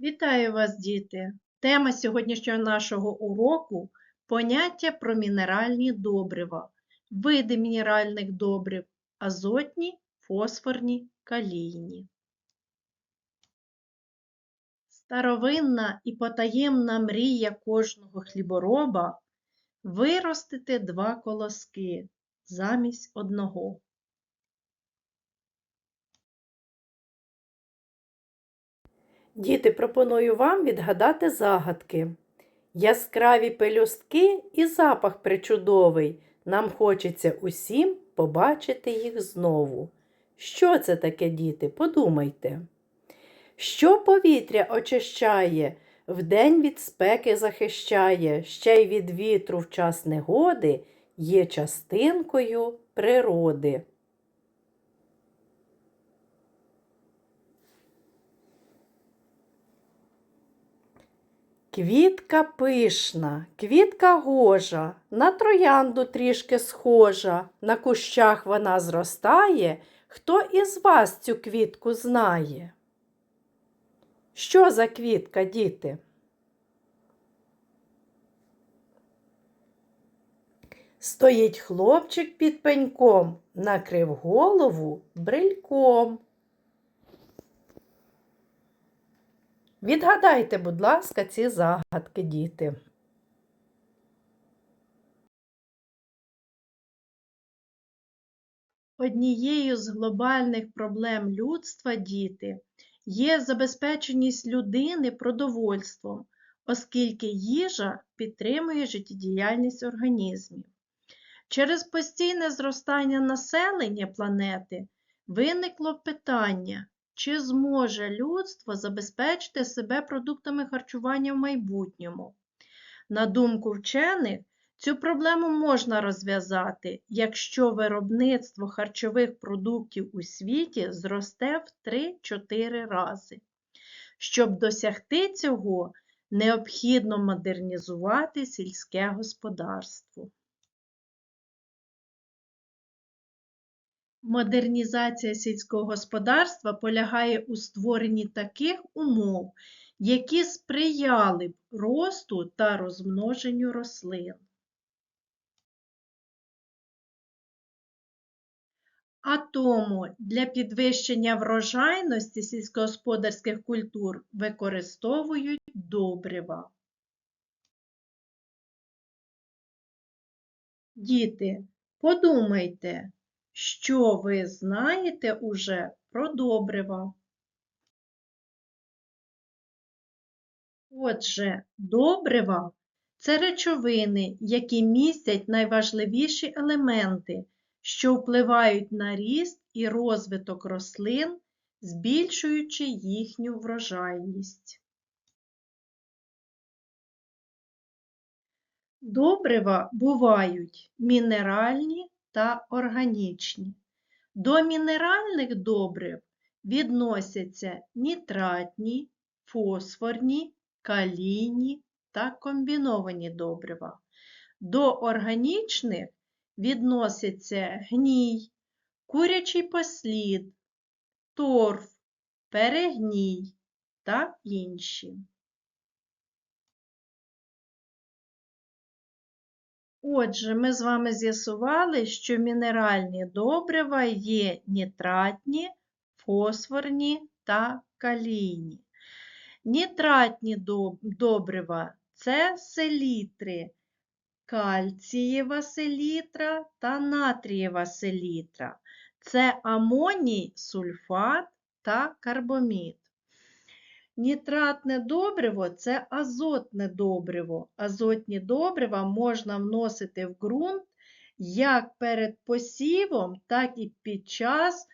Вітаю вас, діти! Тема сьогоднішнього нашого уроку поняття про мінеральні добрива, види мінеральних добрив, азотні, фосфорні, калійні. Старовинна і потаємна мрія кожного хлібороба виростити два колоски замість одного. Діти, пропоную вам відгадати загадки. Яскраві пелюстки і запах причудовий. Нам хочеться усім побачити їх знову. Що це таке, діти? Подумайте. Що повітря очищає, вдень від спеки захищає, ще й від вітру в час негоди є частинкою природи. Квітка пишна, квітка гожа, на троянду трішки схожа, на кущах вона зростає. Хто із вас цю квітку знає? Що за квітка, діти? Стоїть хлопчик під пеньком, накрив голову брильком. Відгадайте, будь ласка, ці загадки, діти. Однією з глобальних проблем людства, діти, є забезпеченість людини продовольством, оскільки їжа підтримує життєдіяльність організмів. Через постійне зростання населення планети виникло питання, чи зможе людство забезпечити себе продуктами харчування в майбутньому. На думку вчених, цю проблему можна розв'язати, якщо виробництво харчових продуктів у світі зросте в 3-4 рази. Щоб досягти цього, необхідно модернізувати сільське господарство. Модернізація сільського господарства полягає у створенні таких умов, які сприяли б росту та розмноженню рослин. А тому для підвищення врожайності сільськогосподарських культур використовують добрива. Діти, подумайте, що ви знаєте уже про добрива. Отже, добрива це речовини, які містять найважливіші елементи, що впливають на ріст і розвиток рослин, збільшуючи їхню врожайність. Добрива бувають мінеральні та органічні. До мінеральних добрив відносяться нітратні, фосфорні, калійні та комбіновані добрива. До органічних відносяться гній, курячий послід, торф, перегній та інші. Отже, ми з вами з'ясували, що мінеральні добрива є нітратні, фосфорні та калійні. Нітратні добрива це селітри, кальцієва селітра та натрієва селітра. Це амоній, сульфат та карбомід. Нітратне добриво це азотне добриво. Азотні добрива можна вносити в ґрунт як перед посівом, так і під час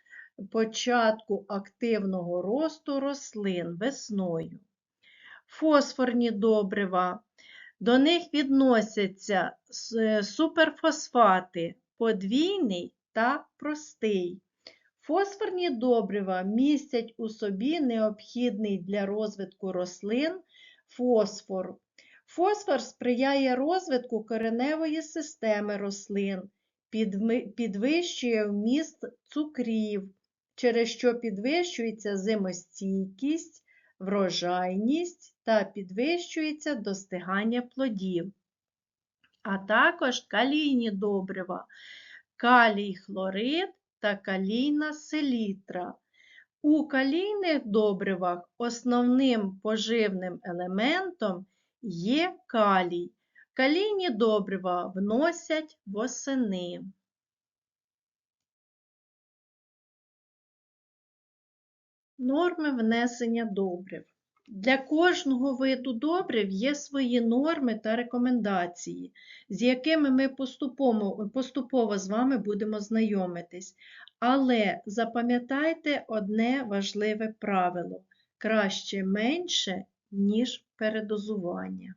початку активного росту рослин весною. Фосфорні добрива. До них відносяться суперфосфати подвійний та простий. Фосфорні добрива містять у собі необхідний для розвитку рослин фосфор. Фосфор сприяє розвитку кореневої системи рослин, підвищує вміст цукрів, через що підвищується зимостійкість, врожайність та підвищується достигання плодів, а також калійні добрива, калій хлорид та калійна селітра. У калійних добривах основним поживним елементом є калій. Калійні добрива вносять восени. Норми внесення добрив. Для кожного виду добрив є свої норми та рекомендації, з якими ми поступово, поступово з вами будемо знайомитись. Але запам'ятайте одне важливе правило: краще менше, ніж передозування.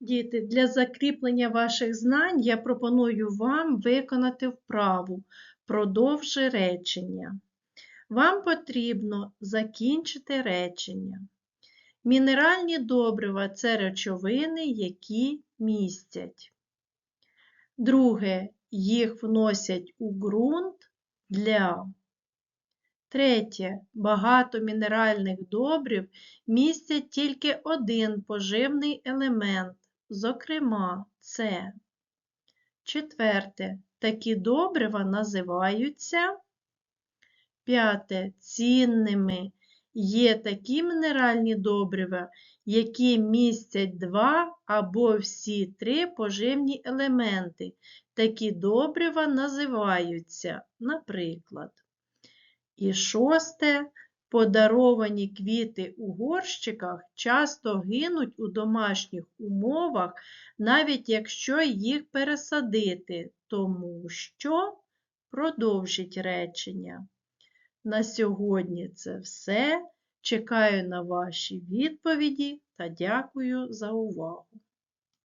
Діти, для закріплення ваших знань я пропоную вам виконати вправу «Продовжи речення». Вам потрібно закінчити речення. Мінеральні добрива – це речовини, які містять. Друге, їх вносять у ґрунт для. Третє, багато мінеральних добрив містять тільки один поживний елемент, зокрема, це. Четверте, такі добрива називаються. П'яте, цінними є такі мінеральні добрива, які містять два або всі три поживні елементи. Такі добрива називаються, наприклад. І шосте, подаровані квіти у горщиках часто гинуть у домашніх умовах, навіть якщо їх пересадити, тому що продовжить речення. На сьогодні це все. Чекаю на ваші відповіді та дякую за увагу.